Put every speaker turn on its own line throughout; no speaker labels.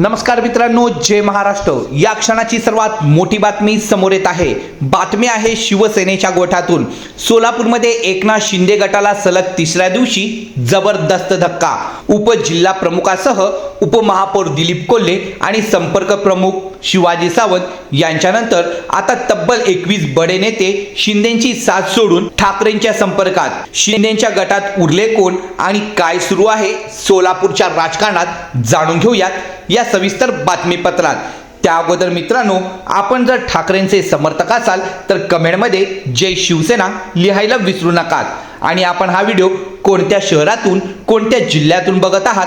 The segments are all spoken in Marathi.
नमस्कार मित्रांनो जय महाराष्ट्र. या क्षणाची सर्वात मोठी बातमी समोर येत आहे. बातमी आहे शिवसेनेच्या गोठातून. सोलापूरमध्ये एकनाथ शिंदे गटाला सलग तिसऱ्या दिवशी जबरदस्त धक्का. उपजिल्हा प्रमुखासह उपमहापौर दिलीप कोल्हे आणि संपर्क प्रमुख शिवाजी सावंत यांच्यानंतर आता तब्बल एकवीस बडे नेते शिंदेची साथ सोडून ठाकरेंच्या संपर्कात. शिंदेच्या गटात उरले कोण आणि काय सुरू आहे सोलापूरच्या राजकारणात जाणून घेऊयात या सविस्तर बातमीपत्रात. त्या अगोदर मित्रांनो आपण जर ठाकरेंचे समर्थक असाल तर कमेंटमध्ये जय शिवसेना लिहायला विसरू नका. आणि आपण हा व्हिडिओ कोणत्या शहरातून कोणत्या जिल्ह्यातून बघत आहात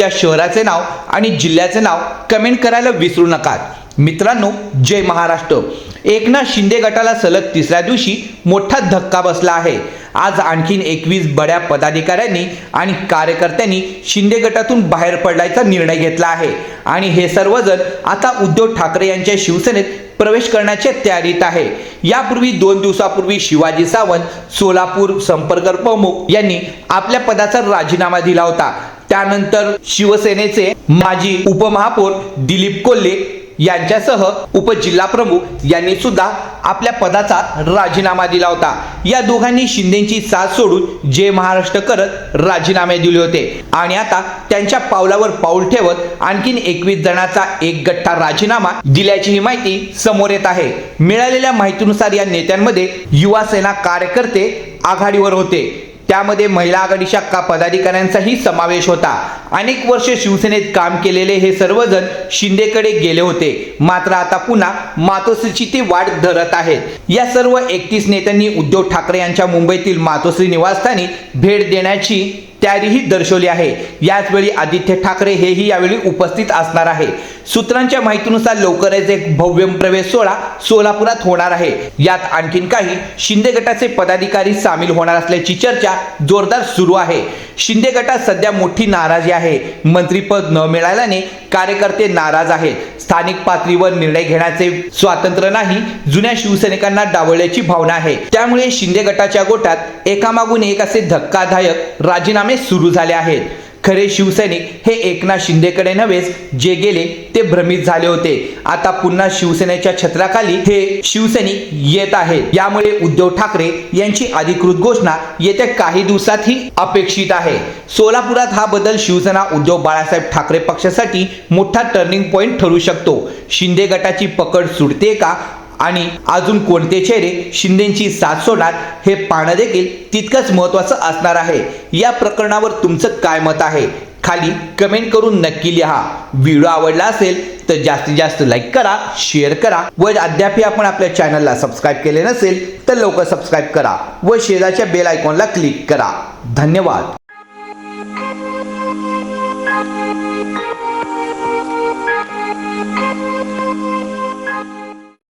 त्या शहराचे नाव आणि जिल्ह्याचे नाव कमेंट करायला विसरू नका मित्रांनो जय महाराष्ट्र. एकनाथ शिंदे गटाला सलग तिसऱ्या दिवशी मोठा धक्का बसला आहे. आज आणखीन एकवीस बड्या पदाधिकाऱ्यांनी आणि कार्यकर्त्यांनी शिंदे गटातून बाहेर पडण्याचा निर्णय घेतला आहे. आणि हे सर्वजण आता उद्धव ठाकरे यांच्या शिवसेनेत प्रवेश करण्याच्या तयारीत आहे. यापूर्वी दोन दिवसापूर्वी शिवाजी सावंत सोलापूर संपर्क प्रमुख यांनी आपल्या पदाचा राजीनामा दिला होता. त्यानंतर शिवसेनेचे माजी उपमहापौर दिलीप कोल्हे यांच्यासह उपजिल्हा प्रमुख यांनी सुद्धा आपल्या पदाचा राजीनामा दिला होता. या दोघांनी शिंदेची साथ सोडून जे महाराष्ट्र करत राजीनामे दिले होते. आणि आता त्यांच्या पावलावर पाऊल ठेवत आणखीन एकवीस जणांचा एक गठ्ठा राजीनामा दिल्याची ही माहिती समोर येत आहे. मिळालेल्या माहितीनुसार या नेत्यांमध्ये युवासेना कार्यकर्ते आघाडीवर होते. त्यामध्ये महिला आघाडीच्या का पदाधिकाऱ्यांचाही समावेश होता. अनेक वर्ष शिवसेनेत काम केलेले हे सर्वजण शिंदेकडे गेले होते. मात्र आता पुन्हा मातोश्रीची ते वाट धरत आहेत. या सर्व एकतीस नेत्यांनी उद्धव ठाकरे यांच्या मुंबईतील मातोश्री निवासस्थानी भेट देण्याची तयारीही दर्शवली आहे. याचवेळी आदित्य ठाकरे हेही यावेळी उपस्थित असणार आहे. सूत्रांच्या माहितीनुसार लवकरच एक भव्य प्रवेश सोहळा सोलापुरात होणार आहे. यात आणखीन काही शिंदे गटाचे पदाधिकारी सामील होणार असल्याची चर्चा जोरदार सुरू आहे. शिंदे गटात सध्या मोठी नाराजी आहे. मंत्रीपद न मिळाल्याने कार्यकर्ते नाराज आहेत. स्थानिक पातळीवर निर्णय घेण्याचे स्वातंत्र्य नाही जुन्या शिवसैनिकांना डावळल्याची भावना आहे. त्यामुळे शिंदे गटाच्या गोटात एकामागून एक असे धक्कादायक राजीनामे सुरू झाले आहेत. खरे शिवसैनिक हे एकनाथ शिंदेकडे नव्हेच जे गेले ते भ्रमित झाले होते. आता पुन्हा शिवसेनेच्या छत्राखाली हे शिवसैनिक येत आहेत. यामुळे उद्धव ठाकरे यांची अधिकृत घोषणा येत्या काही दिवसात ही अपेक्षित आहे. सोलापुरात हा बदल शिवसेना उद्धव बाळासाहेब ठाकरे पक्षासाठी मोठा टर्निंग पॉइंट ठरू शकतो. शिंदे गटाची पकड सुटते का? आणि अजून कोणते चेहरे शिंदेची साथ सोडणार हे पाहणं देखील तितकंच महत्वाचं असणार आहे. या प्रकरणावर तुमचं काय मत आहे? खाली कमेंट करून नक्की लिहा. व्हिडिओ आवडला असेल तर जास्तीत जास्त लाईक करा शेअर करा व अद्यापही आपण आपल्या चॅनलला सबस्क्राईब केले नसेल तर लवकर सबस्क्राईब करा व शेजारच्या बेल आयकॉनला क्लिक करा. धन्यवाद.